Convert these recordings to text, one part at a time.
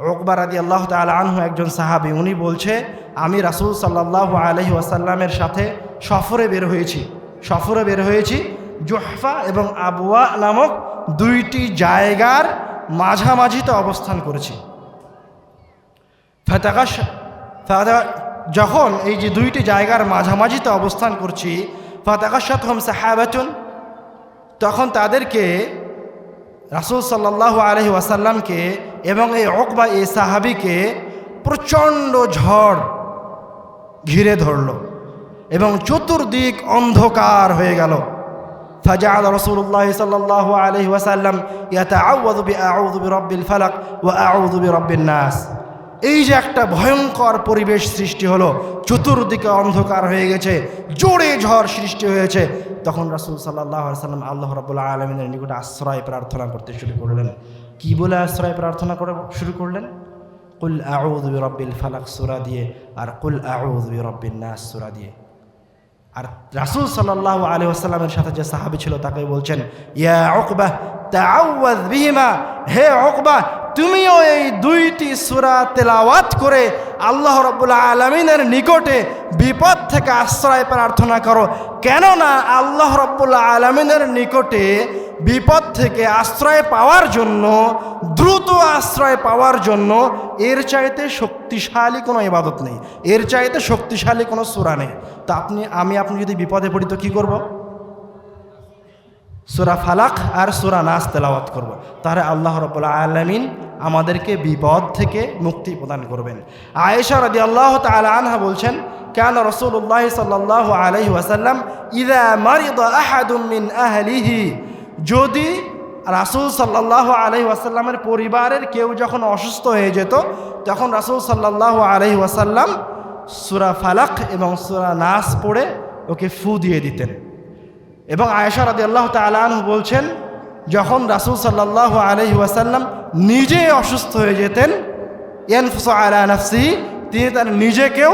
রকবার আদি আল্লাহ তাল আনহু একজন সাহাবি, উনি বলছে, আমি রাসুল সাল্লাহ আলহি ওয়াসাল্লামের সাথে সফরে বের হয়েছি। সফরে বের হয়েছি, জোহফা এবং আবুয়া নামক দুইটি জায়গার মাঝামাঝিতে অবস্থান করেছি। ফাতাকাশ, ফাতা- যখন এই যে দুইটি জায়গার মাঝামাঝিতে অবস্থান করছি ফাতাকাশাত হোম সাহাবাতুন, তখন তাদেরকে রাসুল সাল্লাহ আলহি ওয়াসাল্লামকে এবং এই অকবা এই সাহাবিকে প্রচণ্ড ঝড় ঘিরে ধরল এবং চতুর্দিক অন্ধকার হয়ে গেল فجعل رسول الله صلى الله عليه وسلم يتعوذ بأعوذ برب الفلق وأعوذ برب الناس এই যে একটা ভয়ঙ্কর পরিবেশ সৃষ্টি হলো, চতুর্দিকে অন্ধকার হয়ে গেছে, জোরে ঝড় সৃষ্টি হয়েছে। তখন রাসুল সাল্লাহ সাল্লাম আল্লাহ রবুল্লাহ আলমিনের নিকটে আশ্রয় প্রার্থনা করতে শুরু করলেন। কি বলে আশ্রয় প্রার্থনা করে শুরু করলেন? কুল আউদ্বি রব্বিল ফালাক, সুরা দিয়ে, আর কুল আউদ্বি রব্বিন নাস, সুরা দিয়ে। আর রাসুল সাল্লাহ আলী আসাল্লামের সাথে যে সাহাবি ছিল তাকে বলছেন, ইয়া অকবাহ হে অকবা তুমিও এই দুইটি সূরা তেলাওয়াত করে আল্লাহ রব্বুল্লাহ আলমিনের নিকটে বিপদ থেকে আশ্রয় প্রার্থনা করো। কেননা আল্লাহ রব্বুল্লাহ আলমিনের নিকটে বিপদ থেকে আশ্রয় পাওয়ার জন্য, দ্রুত আশ্রয় পাওয়ার জন্য এর চাইতে শক্তিশালী কোনো ইবাদত নেই। এর চাইতে শক্তিশালী কোনো সুরা নেই। তা আপনি, আমি, আপনি যদি বিপদে পড়ি তো কী করব? সুরা ফালাক আর সুরা নাস তেলাওয়াত করব। তাহলে আল্লাহ রবুল্লা আলমিন আমাদেরকে বিপদ থেকে মুক্তি প্রদান করবেন। আয়েশা রদি আল্লাহ তালা আনহা বলছেন, কেন রসুল্লাহ সাল্লাহ আলহি ওয়াসাল্লাম ইদা মারিদ আহাদুম মিন আহলিহি। যদি রাসুল সাল্লাহ আলহি ওয়াসাল্লামের পরিবারের কেউ যখন অসুস্থ হয়ে যেত, তখন রাসুল সাল্লাহ আলহি ওয়াসাল্লাম সুরা ফালাক এবং সুরা নাস পড়ে ওকে ফু দিয়ে দিতেন। এবং আয়েশা রাদি আল্লাহ তালাহ বলছেন, যখন রাসুল সাল্লাহ আলহি নিজে অসুস্থ হয়ে যেতেন, ইয়ানফুস আলা তিনি তার নিজেকেও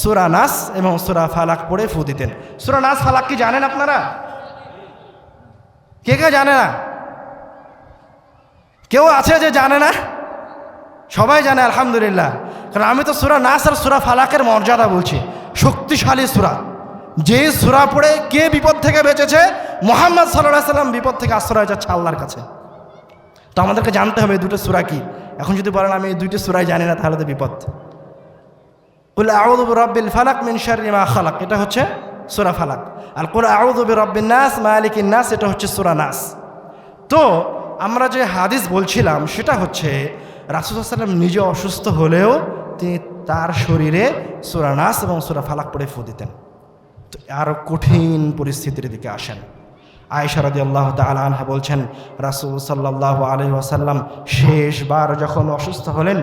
সুরা নাস এবং সুরা ফালাক পড়ে ফু দিতেন। সুরা নাস ফালাক কি জানেন আপনারা? কে কে জানে না? কেউ আছে যে জানে না? সবাই জানে, আলহামদুলিল্লাহ। কারণ আমি তো সুরা নাস আর সুরা ফালাকের মর্যাদা বলছি, শক্তিশালী সুরা। যে সুরা পড়ে কে বিপদ থেকে বেঁচেছে? মোহাম্মদ সাল্লাহ সাল্লাম বিপদ থেকে আশ্রয় যাচ্ছে আল্লাহর কাছে। তো আমাদেরকে জানতে হবে দুটো সুরা কি? এখন যদি বলেন আমি এই দুইটি সুরাই জানি না, তাহলে তো বিপদ। কুল আউদুব রব্বিল ফালাক মিন শাররি মা খালাক, এটা হচ্ছে সুরা ফালাক। আর কুল আউদুব রব্বিন নাস, মালিকিন নাস, এটা হচ্ছে সুরা নাস। তো আমরা যে হাদিস বলছিলাম, সেটা হচ্ছে রাসুসাল্লাম নিজে অসুস্থ হলেও তিনি তার শরীরে সুরা নাস এবং সুরা ফালাক পড়ে ফু দিতেন। আরও কঠিন পরিস্থিতির দিকে আসেন। আয়সারদি রাদি আল্লাহ আনহা বলছেন, রাসুল সাল্লাহ আলহি আসাল্লাম শেষবার যখন অসুস্থ হলেন,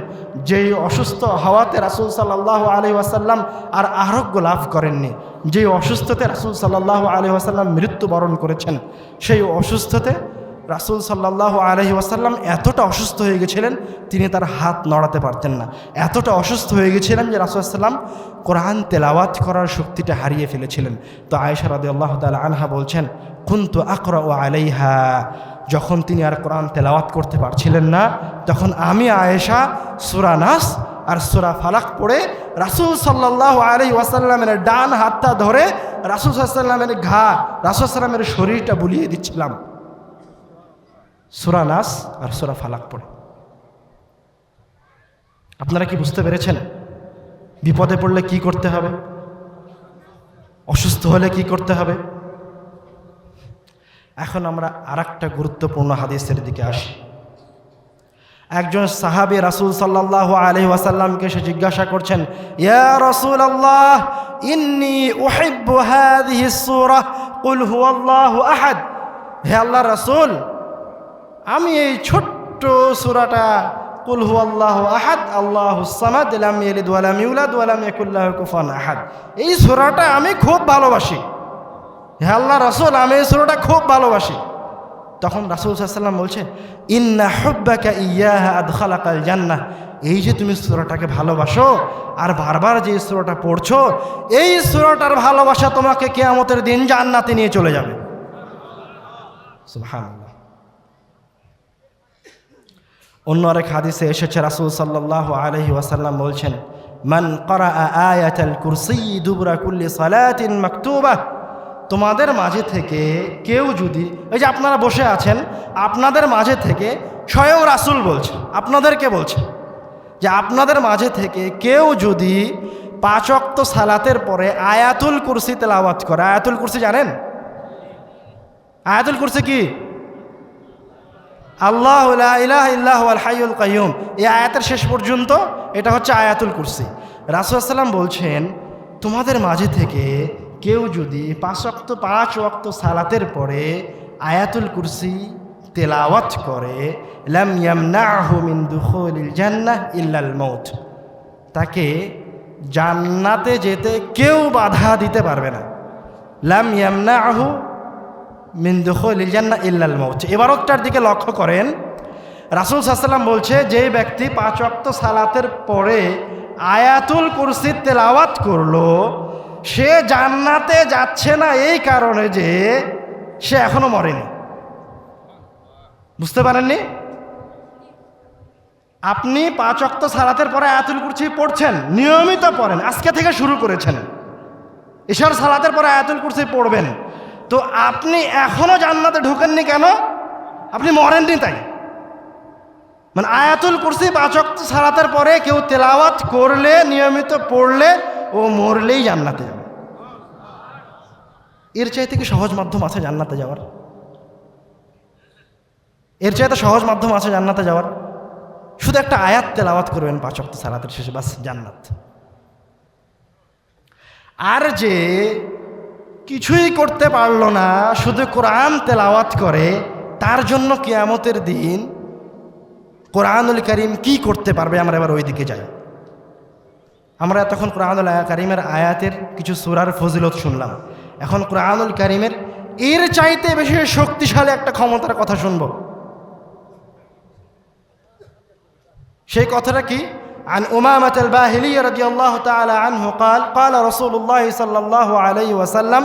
যেই অসুস্থ হওয়াতে রাসুল সাল্লাহ আলহি আসাল্লাম আর আরোগ্য লাভ করেননি, যেই অসুস্থতে রাসুল সাল্লাহ আলহি আসাল্লাম মৃত্যুবরণ করেছেন, সেই অসুস্থতে রাসুল সাল্লাহ আলহি ওয়াসাল্লাম এতটা অসুস্থ হয়ে গেছিলেন, তিনি তার হাত নড়াতে পারতেন না। এতটা অসুস্থ হয়ে গেছিলেন যে রাসুলাল্লাম কোরআন তেলাওয়াত করার শক্তিটা হারিয়ে ফেলেছিলেন। তো আয়েশা রাদি আল্লাহ তালা আনহা বলছেন, কুন্তু আকরা ও আলাইহা। যখন তিনি আর কোরআন তেলাওয়াত করতে পারছিলেন না, তখন আমি, আয়েশা, সুরা নাস আর সুরা ফালাক পড়ে রাসুল সাল্লাহ আলহি ওয়াসাল্লামের ডান হাতটা ধরে রাসুল সাল্লামের ঘা, রাসুল সাল্লামের শরীরটা বুলিয়ে দিচ্ছিলাম। সুরা নাস আর সুরা ফালাক পড়ে। আপনারা কি বুঝতে পেরেছেন? বিপদে পড়লে কি করতে হবে? অসুস্থ হলে কি করতে হবে? এখন আমরা আর একটা গুরুত্বপূর্ণ হাদিসের দিকে আসি। একজন সাহাবি রাসুল সাল্লাহ আলহি ওয়াসাল্লামকে সে জিজ্ঞাসা করছেন, ইয়া রসুল আল্লাহ ইন্নি কুল হুয়াল্লাহু আহাদ। হে আল্লাহ রাসূল আমি এই ছোট্ট সূরাটা কুলহু আল্লাহ আহাদ আল্লাহ সামাদ ইয়াকুল আহাদ। এই সূরাটা আমি খুব ভালোবাসি। হে আল্লাহ রাসূল, আমি এই সূরাটা খুব ভালোবাসি। তখন রাসুল সাল্লাম বলছে, ইন্না হুব্বাকা ইয়াহা আদখালাকাল এই যে তুমি সুরাটাকে ভালোবাসো আর বারবার যে সুরাটা পড়ছো, এই সুরাটার ভালোবাসা তোমাকে কেয়ামতের দিন জান্নাতে নিয়ে চলে যাবে। সুবহানাল্লাহ। অন্য আরেক হাদিসে এসেছে, রাসুল সাল্লাহ আলহি ওয়াসাল্লাম বলছেন, মান করা আয়াতাল কুরসি দুবরা কুল্লি সালাতিন মাকতুবা। তোমাদের মাঝে থেকে কেউ যদি, এই যে আপনারা বসে আছেন, আপনাদের মাঝে থেকে স্বয়ং রাসুল বলছে, আপনাদেরকে বলছে, যে আপনাদের মাঝে থেকে কেউ যদি পাঁচক্ত সালাতের পরে আয়াতুল কুরসি তেলাওয়াত করে, আয়াতুল কুরসি জানেন? আয়াতুল কুরসি কি? আল্লাহ ইলাহ ইল্লাহ আল হাইউল কাইয়ুম। এই আয়াতের শেষ পর্যন্ত এটা হচ্ছে আয়াতুল কুরসি। রাসুলাল্লাম বলছেন, তোমাদের মাঝে থেকে কেউ যদি পাঁচ অক্ত পাঁচ অক্ত সালাতের পরে আয়াতুল কুরসি তেলাওয়াত করে, লাম ইয়ামনাহু মিন দুখুলিল জান্নাহ ইল্লাল মৌত তাকে জান্নাতে যেতে কেউ বাধা দিতে পারবে না। লাম ইয়ামনাহু ইল্লাল মৌত এবারতটার দিকে লক্ষ্য করেন। রাসূল সাল্লাম বলছে যে ব্যক্তি পাঁচ ওয়াক্ত সালাতের পরে আয়াতুল কুরসি তেলাওয়াত করল, সে জান্নাতে যাচ্ছে না এই কারণে যে সে এখনও মরেনি। বুঝতে পারেননি? আপনি পাঁচ অক্ত সালাতের পরে আয়াতুল কুরসি পড়ছেন, নিয়মিত পড়েন, আজকে থেকে শুরু করেছেন। ঈশ্বর সালাতের পরে আয়াতুল কুরসি পড়বেন। তো আপনি এখনও জান্নাতে ঢুকেননি কেন? আপনি মরেননি তাই। মানে আয়াতুল কুরসি পাঁচ অক্ত সালাতের পরে কেউ তেলাওয়াত করলে, নিয়মিত পড়লে ও মরলেই জান্নাতে যাবে। এর চাইতে কি সহজ মাধ্যম আছে জান্নাতে যাওয়ার? এর চাইতে সহজ মাধ্যম আছে জান্নাতে যাওয়ার? শুধু একটা আয়াত তেলাওয়াত করবেন পাঁচ অক্ত সালাতের শেষে, বাস জান্নাত। আর যে কিছুই করতে পারল না, শুধু কোরআন তেলাওয়াত করে। তার জন্য কেয়ামতের দিন কোরআনুল করিম কি করতে পারবে? আমরা এবার ওই দিকে যাই। আমরা এতক্ষণ কোরআনুল করিমের আয়াতের কিছু সুরার ফজিলত শুনলাম। এখন কোরআনুল করিমের এর চাইতে বেশি শক্তিশালী একটা ক্ষমতার কথা শুনব। সেই কথাটা কি? عن أمامة الباهلي رضي الله تعالى عنه قال قال رسول الله صلى الله عليه وسلم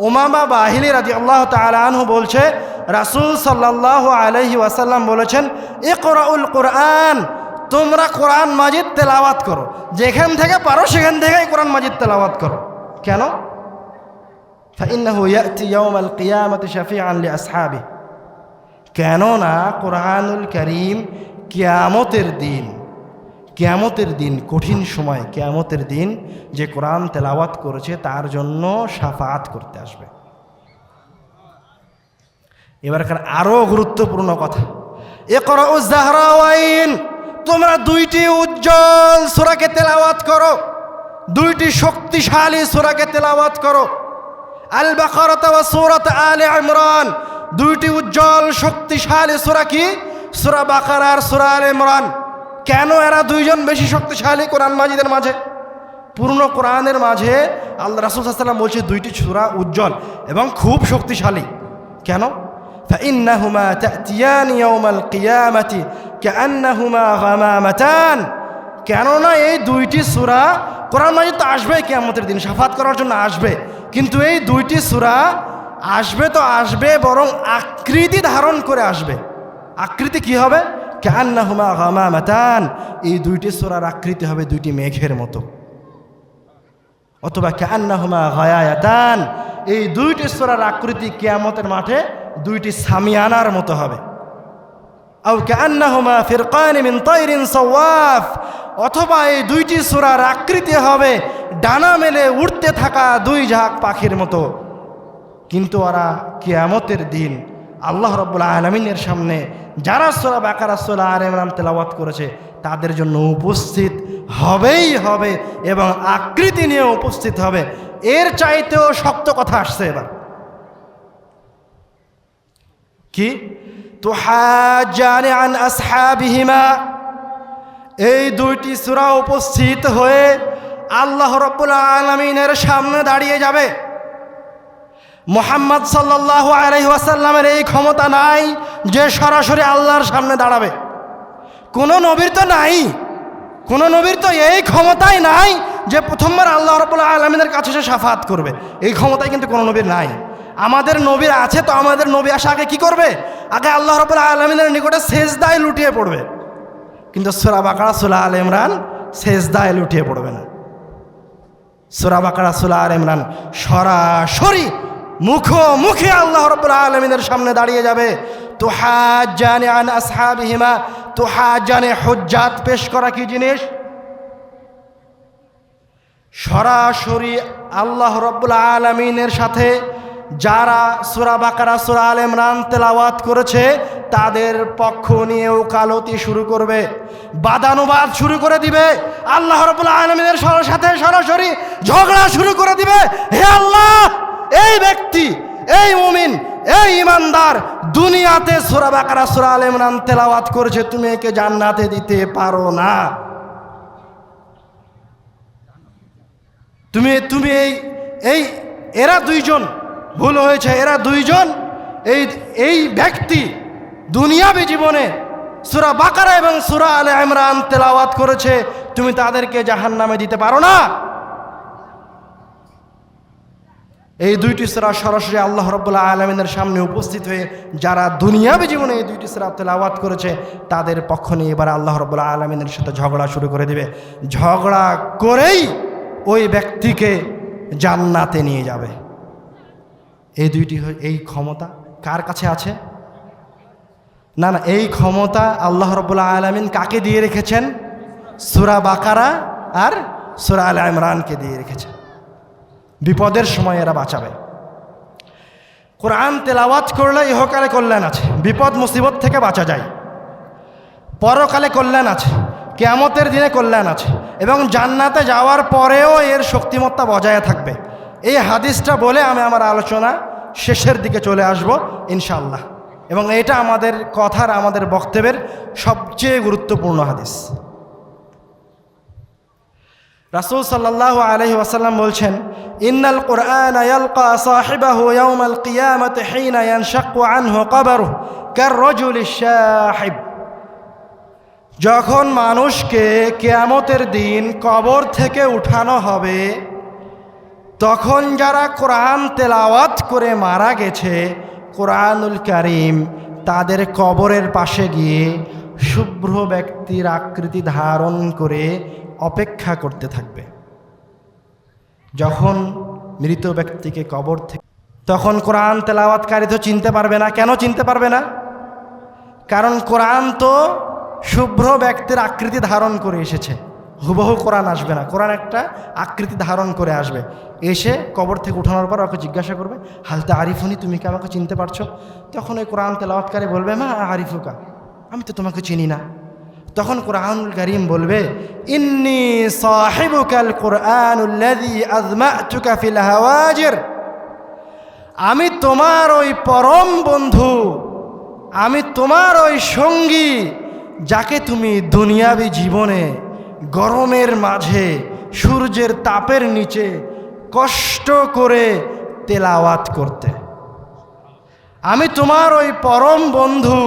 উমামা বাহিলি রাজি আল্লাহ তালা আনহু বলছে রাসুল সাল্লাহ আলহি ওয়াসাল্লাম বলেছেন এ কোরআউল কোরআন তোমরা কোরআন মাজিদ তেলাওয়াত করো যেখান থেকে পারো সেখান থেকেই কোরআন মাজিদ তেলাওয়াত করো কেন فإنه يأتي يوم القيامة شفيعا لأصحابه কেননা কোরআনুল করিম কেয়ামতের দিন কেয়ামতের দিন, কঠিন সময়, কেয়ামতের দিন যে কোরআন তেলাওয়াত করেছে, তার জন্য সাফাত করতে আসবে। এবারকার আরও গুরুত্বপূর্ণ কথা। এ করো জাহরাওয়াইন তোমরা দুইটি উজ্জ্বল সুরাকে তেলাওয়াত করো। দুইটি শক্তিশালী সুরাকে তেলাওয়াত করো। আল বাকারত সূরাত আলে ইমরান, দুইটি উজ্জ্বল শক্তিশালী সূরা কি? সূরা বাকারা আর সূরা আলে ইমরান। কেন এরা দুইজন বেশি শক্তিশালী কোরআন মাজিদের মাঝে পূর্ণ কোরআনের মাঝে আল্লাহ রাসুল সাল্লাম বলছে দুইটি সূরা উজ্জ্বল এবং খুব শক্তিশালী কেন فإنهما تأتيان يوم القيامة كأنهما غمامتان কেননা এই দুইটি সূরা কোরআন মাজিদ তো আসবে কেয়ামতের দিন সাফাত করার জন্য আসবে কিন্তু এই দুইটি সূরা আসবে তো আসবে বরং আকৃতি ধারণ করে আসবে আকৃতি কি হবে কান্না হুমা গামা মাতান এই দুইটি সোরার আকৃতি হবে দুইটি মেঘের মতো। অথবা কান্না হুমা এই দুইটি সোরার আকৃতি কেয়ামতের মাঠে দুইটি সামিয়ানার মতো হবে। আও কান্না ফিরকান মিন তৈরিন সওয়াফ। অথবা এই দুইটি সোরার আকৃতি হবে ডানা মেলে উঠতে থাকা দুই ঝাঁক পাখির মতো। কিন্তু ওরা কেয়ামতের দিন আল্লাহ রব্বুল আলমিনের সামনে যারা সোরা বাকারা সোলা আর ইমরান তেলাওয়াত করেছে, তাদের জন্য উপস্থিত হবেই হবে এবং আকৃতি নিয়ে উপস্থিত হবে। এর চাইতেও শক্ত কথা আসছে এবার। কি? তো হাজানে আন আসহাবিহিমা। এই দুইটি সুরা উপস্থিত হয়ে আল্লাহ রব্বুল আলমিনের সামনে দাঁড়িয়ে যাবে। মোহাম্মদ সাল্লাহ আলহি ওয়াসাল্লামের এই ক্ষমতা নাই যে সরাসরি আল্লাহর সামনে দাঁড়াবে। কোনো নবীর তো নাই। কোনো নবীর তো এই ক্ষমতাই নাই যে প্রথমবার আল্লাহ রবুল্লাহ আলমিনের কাছে সে সাফাত করবে। এই ক্ষমতাই কিন্তু কোনো নবীর নাই। আমাদের নবীর আছে তো আমাদের নবী আসা আগে কী করবে? আগে আল্লাহ রবুল্লাহ আলমিনের নিকটে শেষ দায় লুটিয়ে পড়বে। কিন্তু সুরা বাকারা সুলা আল ইমরান শেষদায় লুটিয়ে পড়বে না। সুরা বাকারা সুলা আল ইমরান সরাসরি মুখোমুখি আল্লাহ রব্বুল আলমিনের সামনে দাঁড়িয়ে যাবে। তুহাজানে আন আসহাবিহিমা তুহাজানে হুজ্জাত পেশ করা কি জিনিস? সরাসরি আল্লাহ রব্বুল আলমিনের সাথে যারা সুরা বাকারা, সুরা আল ইমরান তেলাওয়াত করেছে, তাদের পক্ষ নিয়েও কালতি শুরু করবে, বাদানুবাদ শুরু করে দিবে, আল্লাহ রব্বুল আলমিনের সাথে সরাসরি ঝগড়া শুরু করে দিবে। হে আল্লাহ এই ব্যক্তি এই মুমিন এই ইমানদার দুনিয়াতে সুরা বাকারা, সুরা আল ইমরান তেলাওয়াত করেছে, তুমি একে জান্নাতে দিতে পারো না। তুমি তুমি এই এই, এরা দুইজন, ভুল হয়েছে, এরা দুইজন, এই এই ব্যক্তি দুনিয়াবি জীবনে সুরা বাকারা এবং সুরা আলে ইমরান তেলাওয়াত করেছে, তুমি তাদেরকে জাহান নামে দিতে পারো না। এই দুইটি সুরা সরাসরি আল্লাহ রব্বুল্লাহ আলমিনের সামনে উপস্থিত হয়ে যারা দুনিয়াবি জীবনে এই দুইটি সুরা তেলাওয়াত করেছে, তাদের পক্ষ নিয়ে এবার আল্লাহ রব্বুল্লাহ আলমিনের সাথে ঝগড়া শুরু করে দেবে। ঝগড়া করেই ওই ব্যক্তিকে জান্নাতে নিয়ে যাবে। এই দুইটি এই ক্ষমতা কার কাছে আছে? না না, এই ক্ষমতা আল্লাহ রব্বুল্লাহ আলমিন কাকে দিয়ে রেখেছেন? সুরা বাকারা আর সুরা আল ইমরানকে দিয়ে রেখেছেন। বিপদের সময় এরা বাঁচাবে। কোরআন তেলাওয়াত করলে ইহকালে কল্যাণ আছে, বিপদ, মুসিবত থেকে বাঁচা যায়। পরকালে কল্যাণ আছে, কেয়ামতের দিনে কল্যাণ আছে এবং জান্নাতে যাওয়ার পরেও এর শক্তিমত্তা বজায় থাকবে। এই হাদিসটা বলে আমি আমার আলোচনা শেষের দিকে চলে আসব ইনশাল্লাহ এবং এটা আমাদের কথার, আমাদের বক্তব্যের সবচেয়ে গুরুত্বপূর্ণ হাদিস। রাসূল সাল্লাল্লাহু আলাইহি ওয়াসাল্লাম বলছেন, ইন্নাল কুরআন ইয়ালকা কিয়ামাতি হিনা ইয়ানশাক্কু আনহু কবরুহু কাররাজুলি শাহিব। যখন মানুষকে কেয়ামতের দিন কবর থেকে উঠানো হবে, তখন যারা কোরআন তেলাওয়াত করে মারা গেছে, কোরআনুল করিম তাদের কবরের পাশে গিয়ে শুভ্র ব্যক্তির আকৃতি ধারণ করে অপেক্ষা করতে থাকবে। যখন মৃত ব্যক্তিকে কবর থেকে তখন কোরআন তেলাওয়াতকারী তো চিনতে পারবে না। কেন চিনতে পারবে না? কারণ কোরআন তো শুভ্র ব্যক্তির আকৃতি ধারণ করে এসেছে। হুবহু কোরআন আসবে না। কোরআন একটা আকৃতি ধারণ করে আসবে। এসে কবর থেকে উঠানোর পর ওকে জিজ্ঞাসা করবে হালতে আরিফুনি, তুমি কি আমাকে চিনতে পারছ? তখন ওই কোরআন তেলাওয়াতকারী বলবে, মা আরিফুকা, আমি তো তোমাকে চিনি না। তখন কোরআনুল করিম বলবে, ইন্নি সাহিবুকাল কোরআনুল্লাযী আযমাতুকা ফিল হাওয়াজির। আমি তোমার ওই পরম বন্ধু, আমি তোমার ওই সঙ্গী যাকে তুমি দুনিয়াবি জীবনে গরমের মাঝে, সূর্যের তাপের নিচে কষ্ট করে তেলাওয়াত করতে। আমি তোমার ওই পরম বন্ধু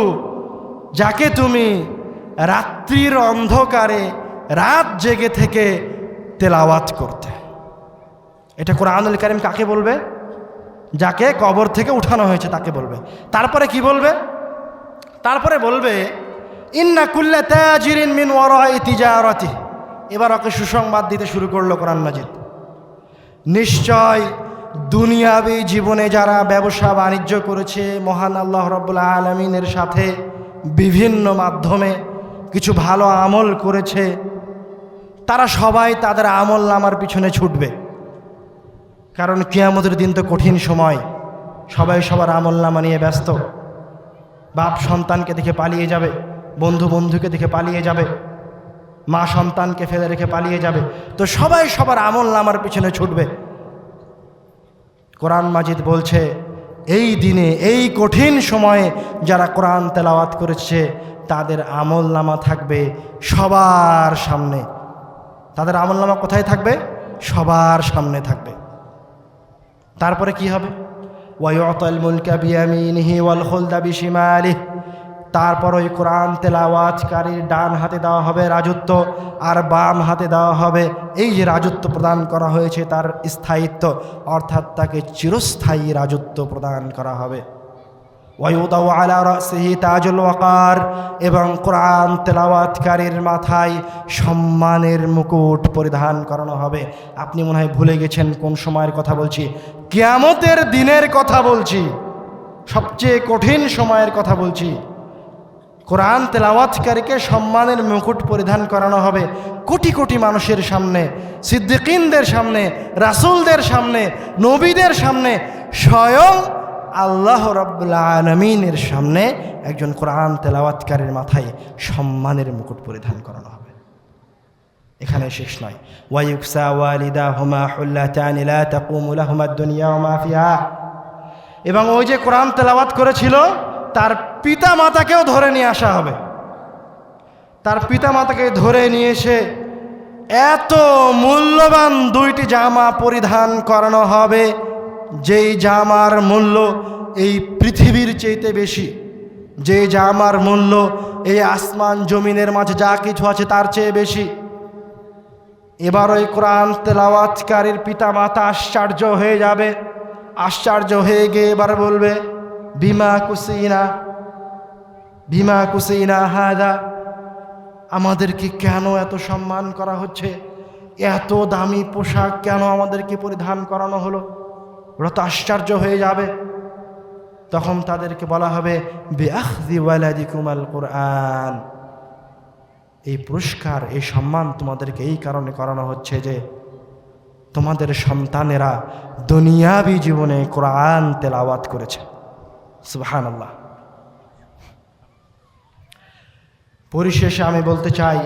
যাকে তুমি রাত্রির অন্ধকারে রাত জেগে থেকে তেলাওয়াত করতে। এটা কোরআনুল কারিম কাকে বলবে? যাকে কবর থেকে উঠানো হয়েছে তাকে বলবে। তারপরে কি বলবে? তারপরে বলবে, ইন্না কুল্লা তাজিরিন মিন তিজারাতি। এবার ওকে সুসংবাদ দিতে শুরু করল কোরআন মাজিদ। নিশ্চয় দুনিয়াবি জীবনে যারা ব্যবসা বাণিজ্য করেছে, মহান আল্লাহ রব্বুল আলমিনের সাথে বিভিন্ন মাধ্যমে কিছু ভালো আমল করেছে, তারা সবাই তাদের আমল নামার পিছনে ছুটবে। কারণ কিয়ামতের দিন তো কঠিন সময়, সবাই সবার আমল নামা নিয়ে ব্যস্ত। বাপ সন্তানকে দেখে পালিয়ে যাবে, বন্ধু বন্ধুকে দেখে পালিয়ে যাবে, মা সন্তানকে ফেলে রেখে পালিয়ে যাবে। তো সবাই সবার আমল নামার পিছনে ছুটবে। কোরআন মাজিদ বলছে, এই দিনে, এই কঠিন সময়ে যারা কোরআন তেলাওয়াত করেছে তাদের আমল নামা থাকবে সবার সামনে। তাদের আমল নামা কোথায় থাকবে? সবার সামনে থাকবে। তারপরে কি হবে? ওয়াইতাল মুলকা বিয়ামিনিহি ওয়াল খুলদা বিশিমালিহি। তারপর ওই কোরআন তেলাওয়াতকারীর ডান হাতে দেওয়া হবে রাজত্ব আর বাম হাতে দেওয়া হবে। এই যে রাজত্ব প্রদান করা হয়েছে তার স্থায়িত্ব, অর্থাৎ তাকে চিরস্থায়ী রাজত্ব প্রদান করা হবে। এবং কোরআন তেলাওয়াতকারীর মাথায় সম্মানের মুকুট পরিধান করানো হবে। আপনি মনে হয় ভুলে গেছেন কোন সময়ের কথা বলছি? কিয়ামতের দিনের কথা বলছি। সবচেয়ে কঠিন সময়ের কথা বলছি। কোরআন তেলাওয়াতকারীকে সম্মানের মুকুট পরিধান করানো হবে কোটি কোটি মানুষের সামনে, সিদ্দিকিনদের সামনে, রাসুলদের সামনে, নবীদের সামনে, স্বয়ং আল্লাহ রব্লা আলমিনের সামনে একজন কোরআন তেলাওয়াতকারীর মাথায় সম্মানের মুকুট পরিধান করানো হবে। এখানে শেষ নয়। ওয়াইউকসা ওয়ালিদা হুমা হুল্লাতানি লা তাকুমু লাহুমা দুনিয়া ওয়া মা ফিহা। এবং ওই যে কোরআন তেলাওয়াত করেছিল, তার পিতা মাতাকেও ধরে নিয়ে আসা হবে। তার পিতা মাতাকে ধরে নিয়ে এসে এত মূল্যবান দুইটি জামা পরিধান করানো হবে। যেই জামার মূল্য এই পৃথিবীর চেয়েতে বেশি যে জামার মূল্য এই আসমান জমিনের মাঝে যা কিছু আছে তার চেয়ে বেশি। এবার ওই কোরআন তেলাওয়াতকারীর পিতা মাতা আশ্চর্য হয়ে যাবে। আশ্চর্য হয়ে গিয়ে এবার বলবে, বিমা কুসিনা বিমা কুসিনা হাদা, আমাদেরকে কেন এত সম্মান করা হচ্ছে? এত দামি পোশাক কেন আমাদেরকে পরিধান করানো হলো? ওরা তো আশ্চর্য হয়ে যাবে। তখন তাদেরকে বলা হবে ওয়ালাদিকুমাল কোরআন। এই পুরস্কার, এই সম্মান তোমাদেরকে এই কারণে করানো হচ্ছে যে, তোমাদের সন্তানেরা দুনিয়াবি জীবনে কোরআন তেলাওয়াত করেছে। সুবহান আল্লাহ পরিশেষে আমি বলতে চাই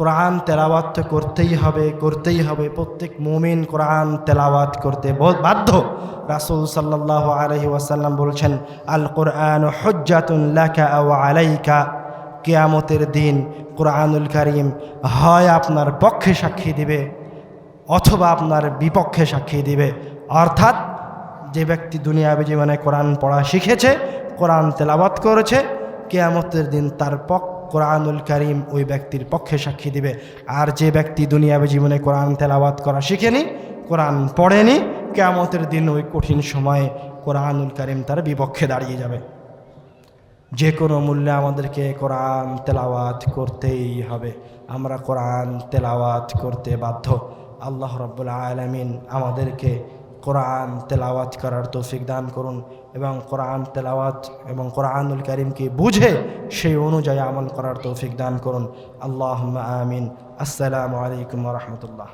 কোরআন তেলাওয়াত তো করতেই হবে করতেই হবে। প্রত্যেক মুমিন কোরআন তেলাওয়াত করতে বাধ্য। রাসূল সাল্লাল্লাহু আলাইহি ওয়াসাল্লাম বলছেন, আল কোরআন হজ্জাতুন লাকা আও আলাইকা। কেয়ামতের দিন কোরআনুল করিম হয় আপনার পক্ষে সাক্ষী দিবে, অথবা আপনার বিপক্ষে সাক্ষী দিবে। অর্থাৎ যে ব্যক্তি দুনিয়াবী জীবনে কোরআন পড়া শিখেছে, কোরআন তেলাওয়াত করেছে, কেয়ামতের দিন তার পক কোরআনুল করিম ওই ব্যক্তির পক্ষে সাক্ষী দিবে। আর যে ব্যক্তি দুনিয়াবী জীবনে কোরআন তেলাওয়াত করা শিখেনি, কোরআন পড়েনি, কেয়ামতের দিন ওই কঠিন সময়ে কোরআনুল করিম তার বিপক্ষে দাঁড়িয়ে যাবে। যে কোনো মূল্যে আমাদেরকে কোরআন তেলাওয়াত করতেই হবে। আমরা কোরআন তেলাওয়াত করতে বাধ্য। আল্লাহ রব্বুল আলমিন আমাদেরকে কোরআন তেলাওয়াত করার তৌফিক দান করুন এবং কোরআন তেলাওয়াত এবং কোরআনুল করিমকে বুঝে সেই অনুযায়ী আমল করার তৌফিক দান করুন। আল্লাহ আমিন। আসসালামু আলাইকুম রহমতুল্লাহ।